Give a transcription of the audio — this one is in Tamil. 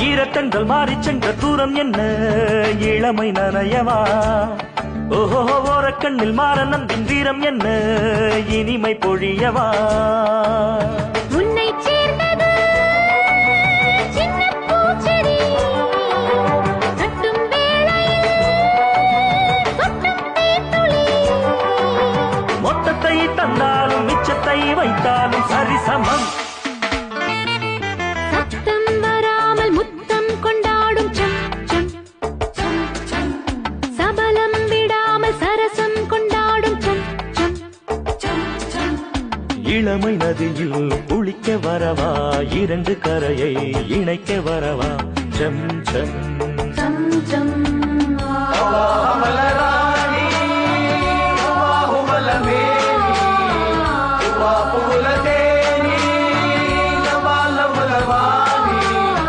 ஈரக்கண்கள் மாறி சென்ற தூரம் என்ன? இளமை நனையவா? ஓஹோ ஓரக்கண்ணில் மாற நம்பின் வீரம் என்ன? இனிமை பொழியவா? தந்தாலும் மிச்சத்தை வைத்தாலும் சரிசமம். இளமை நதியில் குளிக்க வரவா இரண்டு கரையை இணைக்க வரவா ஜம் ஜம் ஜம் ஜம்